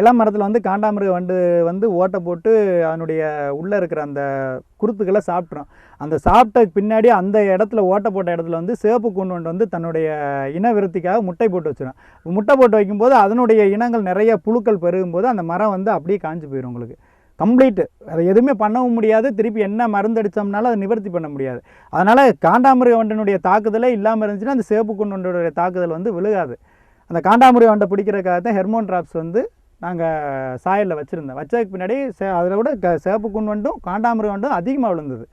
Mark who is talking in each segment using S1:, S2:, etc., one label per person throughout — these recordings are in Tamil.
S1: இளமரத்தில் மரத்தில் வந்து காண்டாமிருக வண்டு வந்து ஓட்டை போட்டு அதனுடைய உள்ளே இருக்கிற அந்த குருத்துக்களை சாப்பிட்ரும் அந்த சாப்பிட்ட பின்னாடி அந்த இடத்துல ஓட்டை போட்ட இடத்துல வந்து சேப்பு கூண்டு வண்டு வந்து தன்னுடைய இனவிருத்திக்காக முட்டை போட்டு வச்சிடும் முட்டை போட்டு வைக்கும்போது அதனுடைய இனங்கள் நிறைய புழுக்கள் பெருகும்போது அந்த மரம் வந்து அப்படியே காஞ்சு போயிடும் உங்களுக்கு. கம்ப்ளீட்டு. அதை எதுவுமே பண்ணவும் முடியாது. திருப்பி என்ன மருந்து அடித்தோம்னாலும் அதை நிவர்த்தி பண்ண முடியாது. அதனால் காண்டாமிருக வண்டினுடைய தாக்குதலே இல்லாமல் இருந்துச்சுன்னா அந்த சேப்பு கூண்டு தாக்குதல் வந்து விழுகாது. அந்த காண்டாமிருக வண்டை பிடிக்கிறதுக்காக தான் ஹெர்மோன் ட்ராப்ஸ் வந்து நாங்கள் சாயலில் வச்சுருந்தோம். வச்சதுக்கு பின்னாடி சே அதில் விட க சிவப்பு கூண்டு வண்டும் காண்டாமிருக வண்டும் அதிகமாக விழுந்தது.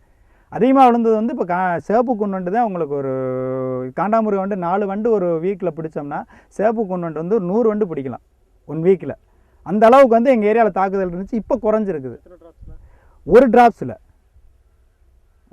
S1: அதிகமாக விழுந்தது வந்து இப்போ கா சிவப்பு கூண்டு வண்டு தான் உங்களுக்கு ஒரு காண்டாமிருக வண்டு நாலு வண்டு ஒரு வீக்கில் பிடிச்சோம்னா சிவப்பு கூண்டு வண்டு வந்து ஒரு நூறு வண்டு பிடிக்கலாம் ஒன் வீக்கில் அந்த அளவுக்கு வந்து எங்கள் ஏரியாவில் தாக்குதல் இருந்துச்சு இப்போ குறைஞ்சிருக்குது. ஒரு டிராப்ஸில்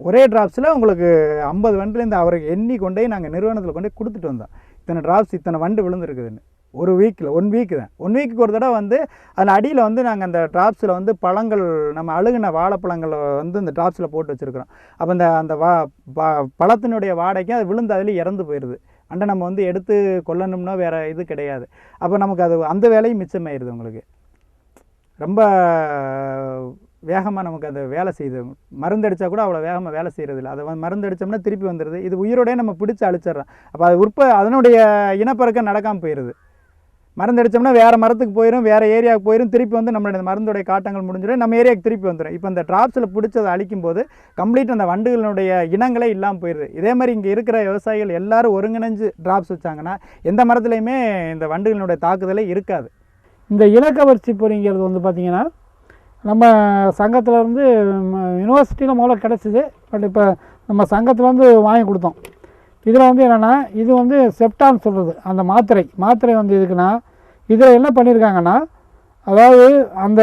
S1: ஒரே டிராப்ஸில் உங்களுக்கு ஐம்பது வண்டுலேருந்து அவருக்கு எண்ணி கொண்டு நாங்கள் நிறுவனத்தில் கொண்டு கொடுத்துட்டு வந்தோம். இத்தனை டிராப்ஸ் இத்தனை வண்டு விழுந்துருக்குதுன்னு. ஒரு வீக்கில் ஒன் வீக் தான். ஒன் வீக்குக்கு ஒரு தடவை வந்து அதில் அடியில் வந்து நாங்கள் அந்த ட்ராப்ஸில் வந்து பழங்கள் நம்ம அழுகுன வாழைப்பழங்களை வந்து இந்த ட்ராப்ஸில் போட்டு வச்சுருக்கிறோம். அப்போ அந்த அந்த வா ப- பழத்தினுடைய வாடைக்கு அது விழுந்து அதில் இறந்து போயிடுது அண்டை நம்ம வந்து எடுத்து கொல்லணும்னா வேறு இது கிடையாது. அப்போ நமக்கு அது அந்த வேலையும் மிச்சமாயிருது உங்களுக்கு. ரொம்ப வேகமாக நமக்கு அதை வேலை செய்யுது. மருந்தடித்தா கூட அவ்வளோ வேகமாக வேலை செய்கிறதில்ல அதை வந்து மருந்து திருப்பி வந்துடுது இது உயிரோடையே நம்ம பிடிச்சி அழிச்சிடுறோம். அப்போ அது உற்ப அதனுடைய இனப்பெருக்கம் நடக்காமல் போயிடுது மருந்து அடித்தோம்னா வேறு மரத்துக்கு போயிடும் வேறு ஏரியாவுக்கு போயிடும் திருப்பி வந்து நம்மளுடைய மருந்துடைய காட்டங்கள் முடிஞ்சிடும் நம்ம ஏரியாவுக்கு திருப்பி வந்துடும் இப்போ இந்த ட்ராப்ஸில் பிடிச்சதை அழிக்கும் போது கம்ப்ளீட் அந்த வண்டுகளுடைய இனங்களே இல்லாமல் போயிடுது. இதே மாதிரி இங்கே இருக்கிற விவசாயிகள் எல்லாரும் ஒருங்கிணைஞ்சு ட்ராப்ஸ் வச்சாங்கன்னா எந்த மரத்துலையுமே இந்த வண்டுகளினுடைய தாக்குதலே இருக்காது.
S2: இந்த இலக்கவரிசி பொறிங்கிறது வந்து பார்த்திங்கன்னா நம்ம சங்கத்தில் இருந்து யூனிவர்சிட்டியில் முதல்ல கிடச்சிது பட் இப்போ நம்ம சங்கத்தில் வந்து வாங்கி கொடுத்தோம். இதில் வந்து என்னென்னா இது வந்து செப்டான்னு சொல்கிறது அந்த மாத்திரை. மாத்திரை வந்து எதுக்குன்னா இதில் என்ன பண்ணியிருக்காங்கன்னா அதாவது அந்த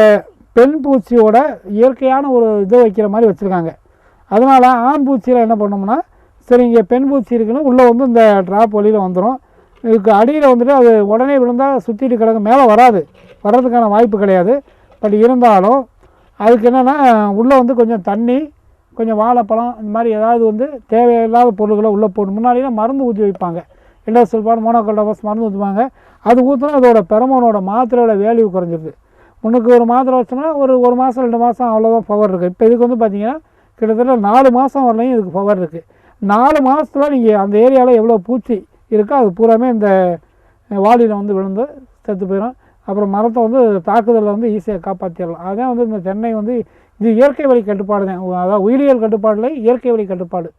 S2: பெண் பூச்சியோட இயற்கையான ஒரு இதை வைக்கிற மாதிரி வச்சுருக்காங்க. அதனால் ஆண் பூச்சியில் என்ன பண்ணோம்னா சரி இங்கே பெண் பூச்சி இருக்குன்னு உள்ளே வந்து இந்த ட்ராப் வழியில் வந்துடும் இதுக்கு அடியில் வந்துட்டு அது உடனே விழுந்தால் சுற்றிட்டு கிடக்கு மேலே வராது. வர்றதுக்கான வாய்ப்பு கிடையாது. பட் இருந்தாலும் அதுக்கு என்னென்னா உள்ளே வந்து கொஞ்சம் தண்ணி கொஞ்சம் வாழைப்பழம் இந்த மாதிரி ஏதாவது வந்து தேவையில்லாத பொருட்களை உள்ளே போடணும். முன்னாடிலாம் மருந்து ஊற்றி வைப்பாங்க. எண்டோசல்பான் மோனோகோல்டோபஸ் மருந்து ஊற்றுவாங்க அது ஊற்றினா அதோட பெரமோனோட மாத்திரையோட வேல்யூ குறைஞ்சிருது. முன்னுக்கு ஒரு மாத்திரை வச்சோம்னா ஒரு ஒரு மாதம் ரெண்டு மாதம் அவ்வளோதான் பவர் இருக்குது இப்போ இதுக்கு வந்து பார்த்திங்கன்னா கிட்டத்தட்ட நாலு மாதம் வரலையும் இதுக்கு பவர் இருக்குது நாலு மாதத்தில் நீங்கள் அந்த ஏரியாவில் எவ்வளோ பூச்சி இருக்கோ அது பூராமே இந்த வாளியில் வந்து விழுந்து செத்து போயிடும் அப்புறம் மரத்தை வந்து தாக்குதலில் வந்து ஈஸியாக காப்பாற்றிடலாம் அதுதான் வந்து இந்த தென்னை வந்து இது இயற்கை வழி கட்டுப்பாடு தான் அதாவது உயிரியல் கட்டுப்பாடில் இயற்கை வழி கட்டுப்பாடு.